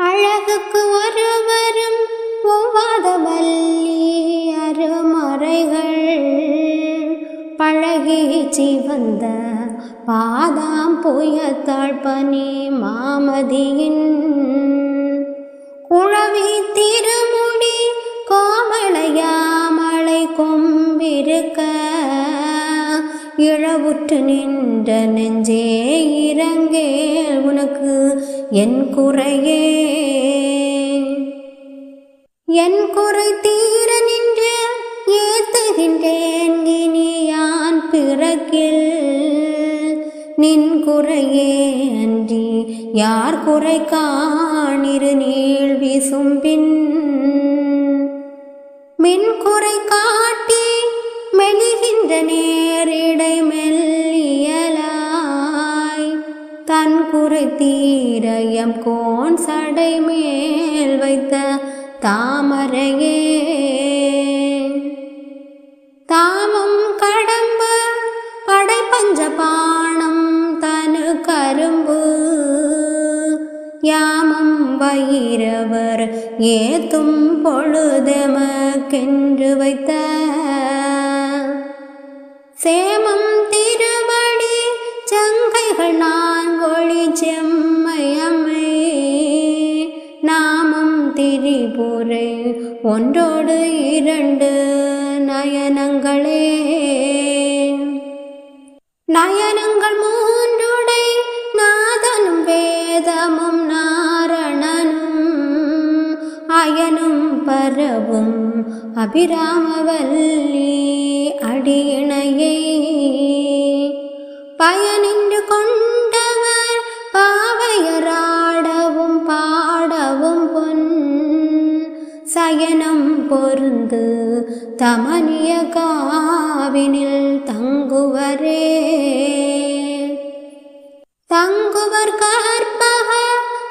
அழகுக்கு ஒருவரும் ஒவ்வாத வள்ளி அருமறைகள். பழகி சிவந்த பாதாம் புயத்தாழ் பனி மாமதியின். குழவி திருமுடி கோமளையாமலை கொம்பிருக்க. இழவுற்று நின்ற நெஞ்சே இறங்கே உனக்கு என் குறையே. என் குறை தீர நின்று ஏத்துகின்றேன் இனி யான் பிறக்கில்? நின் குறையே அன்றி யார் குறை காணிரு நீள் விசும்பின் மின் குறை காட்டி மெலிகின்ற நேரிடை தீரயம் கோன் சடை மேல் வைத்த தாமரையே. தாமம் கடம்பு படை பஞ்சபாணம் தனு கரும்பு. யாமம் வயிறவர் ஏத்தும் பொழுதமக்கென்று வைத்த. சேமம் திரு சங்கைகள் நான்கொழி செம்மையம்மை நாமும் திரிபுரை ஒன்றோடு இரண்டு நயனங்களே. நயனங்கள் மூன்றுடை நாதனும் வேதமும் நாரணனும். அயனும் பரவும் அபிராமவல்லி அடியணையே. பயனின் பயணம் பொருந்து தமனிய காவினில் தங்குவரே. தங்குவர் கற்பக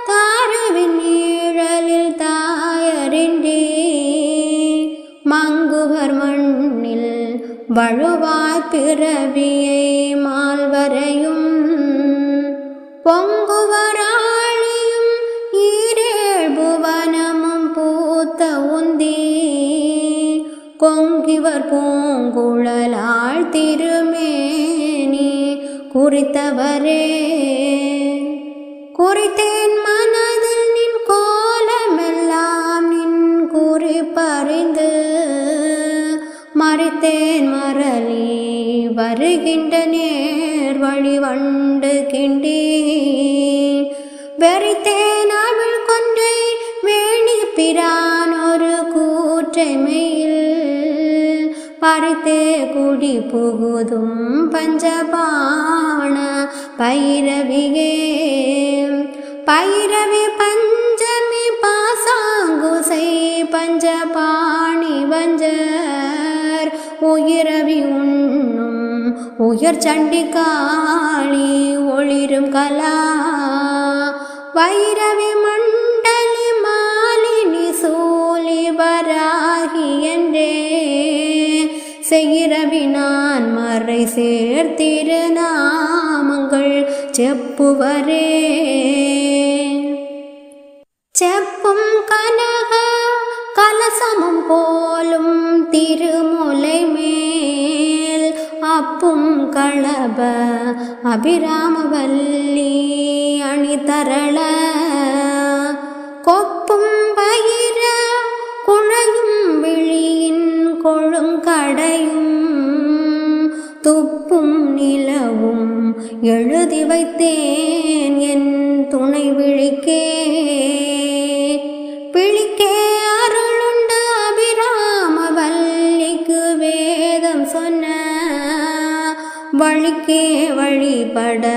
தாழவின் ஈழலில் தாயறின்றி மங்குவர் மண்ணில் வழுவாய் பிறவியை மால்வரையும் பொங்குவராள் குறித்தவர் பூங்குழலாள் திருமேனி குறித்தவரே. குறித்தேன் மனதில் நின் கோலமெல்லாம் நின் குறிப்பறிந்து மறித்தேன் மரளி வருகின்ற நேர் வழி வண்டு கிண்டி. வெறித்தேன் அவள் கொன்றை வேணி பிரான் ஒரு கூற்றை பறித்தே குடி புகுதும் பஞ்சபாண பைரவியே. பைரவி பஞ்சமி பாசாங்குசை பஞ்சபாணி வஞ்சர். உயிரவி உண்ணும் உயர் சண்டிகாளி ஒளிரும் கலா. வைரவி மண் சேர்த்திருநாமங்கள் செப்புவரே செப்பும் கனக கலசமும் போலும் திருமுலை மேல் அப்பும் களப அபிராமவல்லி அணிதரள கொப்பும் பயிர குழையும் விழியின் கொழுங்கடையும் துப்பும் நிலவும் எழு வைத்தேன் என் துணை விழிக்கே. பிழிக்கே அருளுண்டு அபிராம வல்லிக்கு வேதம் சொன்ன. வழிக்கே வழிபட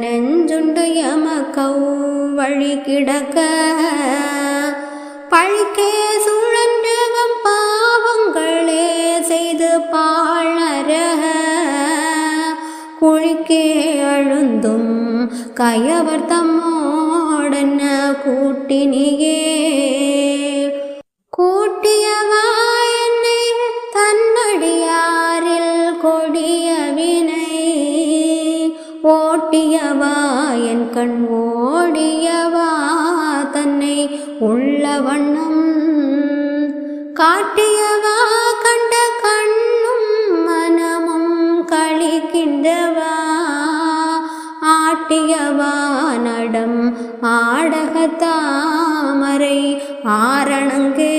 நெஞ்சுண்டு எமக்கௌ வழி கிடக்க. பழிக்கே சுழன்றவம் பாவங்களே செய்து பாழரக. குழிக்கே கயவர் தம்மோடன கூட்டினியே. கூட்டியவா என்னை தன்னடியாரில் கொடிய வினை. ஓட்டியவா என் கண் ஓடியவா தன்னை வண்ணம். காட்டியவா கண்ட ஆடக தாமரை ஆரணங்கே